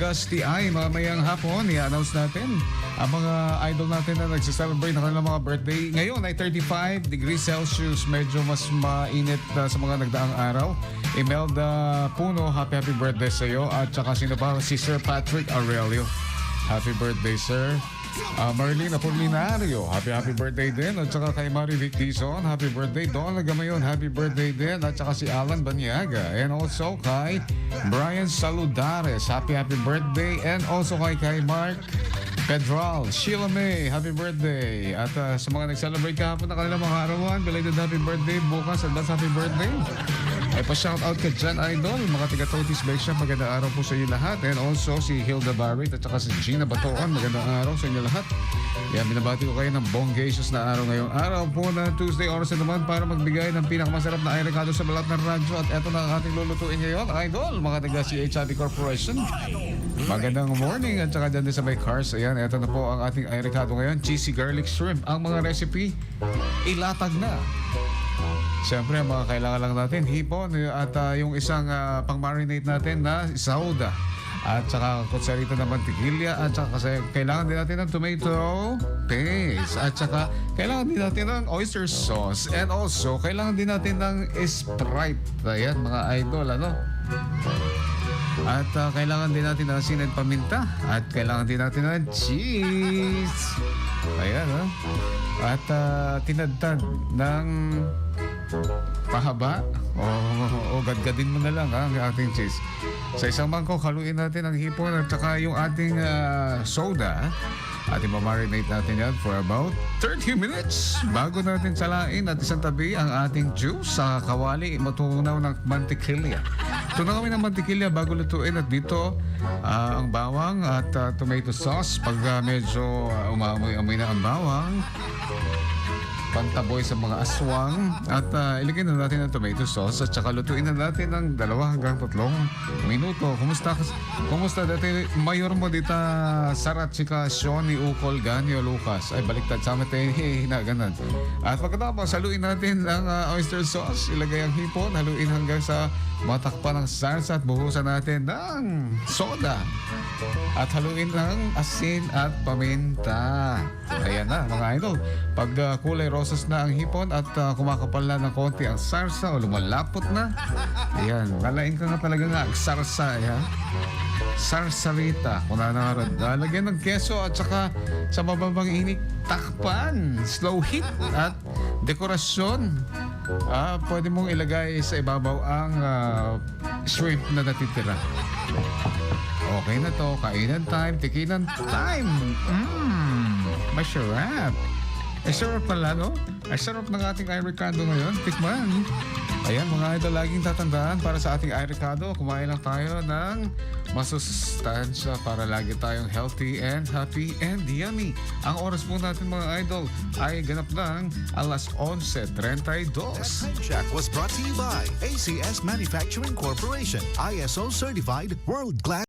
Gus T.I. Mamayang hapon, i-announce natin ang mga idol natin na nagsa-celebrate ng kanilang mga birthday. Ngayon ay 35 degrees Celsius. Medyo mas mainit uh, sa mga nagdaang araw. Imelda Puno, happy happy birthday sa iyo. At saka sino ba? Si Sir Patrick Aurelio. Happy birthday, sir. Uh, Marlene Apolinario, happy happy birthday din. At saka kay Mari Vic Dizon, happy birthday. Don Nagamayon, happy birthday din. At saka si Alan Banyaga. And also kay Brian Saludares, happy happy birthday. And also kay kay Mark Pedral, Sheila May, happy birthday. At uh, sa mga nag-celebrate kahapon na kanilang mga arawan, belated happy birthday. Bukas, advance happy birthday. Ay pa-shout out ka dyan, Idol. Mga taga-Totis Bake Shop, magandang araw po sa inyo lahat. And also si Hilda Barrett at saka si Gina Batoon, magandang araw sa inyo lahat. Yan, binabati ko kayo ng bonggacious na araw ngayong araw po na Tuesday oras na naman para magbigay ng pinakamasarap na iRecado sa balat ng radyo. At eto na ang ating lulutuin ngayon, Idol, mga taga-CHIB Corporation. Magandang morning at saka dyan din sa may cars. Ayan, eto na po ang ating iRecado ngayon, cheesy garlic shrimp. Ang mga recipe, ilatag na. Siyempre, mga kailangan lang natin, hipon at ah, yung isang ah, pang-marinate natin na sauda. At saka kutsarita ng mantikilya at saka kasi kailangan din natin ng tomato paste at saka kailangan din natin ng oyster sauce and also kailangan din natin ng Sprite. Ayan mga idol, ano? At ah, kailangan din natin ng asin at paminta. At kailangan din natin ng cheese. Ayan, ha? At ah, tinadtad ng pahaba. O, o gadgadin mo na lang ha, ang ating cheese. Sa isang mangkok, haluin natin ang hipon at saka yung ating ah, soda. At imamarinate natin yan for about 30 minutes bago natin salain at isang tabi ang ating juice sa kawali matunaw ng mantikilya. Tunaw kami ng mantikilya bago lutuin at dito ah, ang bawang at ah, tomato sauce. Pag ah, medyo uh, umaamoy-amoy na ang bawang, pantaboy sa mga aswang at uh, ilagay na natin ang tomato sauce at saka lutuin na natin ng dalawa hanggang tatlong minuto. Kumusta kumusta dati mayor mo dita Sarat sika Shoni Ukol Ganyo Lucas ay baliktad sa amin na ganun. At pagkatapos haluin natin ang uh, oyster sauce, ilagay ang hipon, haluin hanggang sa matakpan ng sarsa at buhusan natin ng soda. At haluin ng asin at paminta. Ayan na mga idol. Pag uh, kulay rosas na ang hipon at uh, kumakapal na ng konti ang sarsa o lumalapot na, ayan, kalain ka nga talaga nga ang sarsa. Ayan. Sarsarita. Kung na nga rin. Uh, lagyan ng keso at saka sa mababang init, takpan, slow heat at dekorasyon. Ah, pwede mong ilagay sa ibabaw ang ah, shrimp na natitira. Okay na to. Kainan time. Tikinan time. Mmm. Masarap. Ay, sarap pala, no? Ay, sarap ng ating iRicado ngayon. Tikman. Ayan, mga idol, laging tatandaan para sa ating iRicado, kumain lang tayo ng masusustansya para lagi tayong healthy and happy and yummy. Ang oras po natin, mga idol, ay ganap ng alas 11.32. Time check was brought to you by ACS Manufacturing Corporation, ISO certified, world class.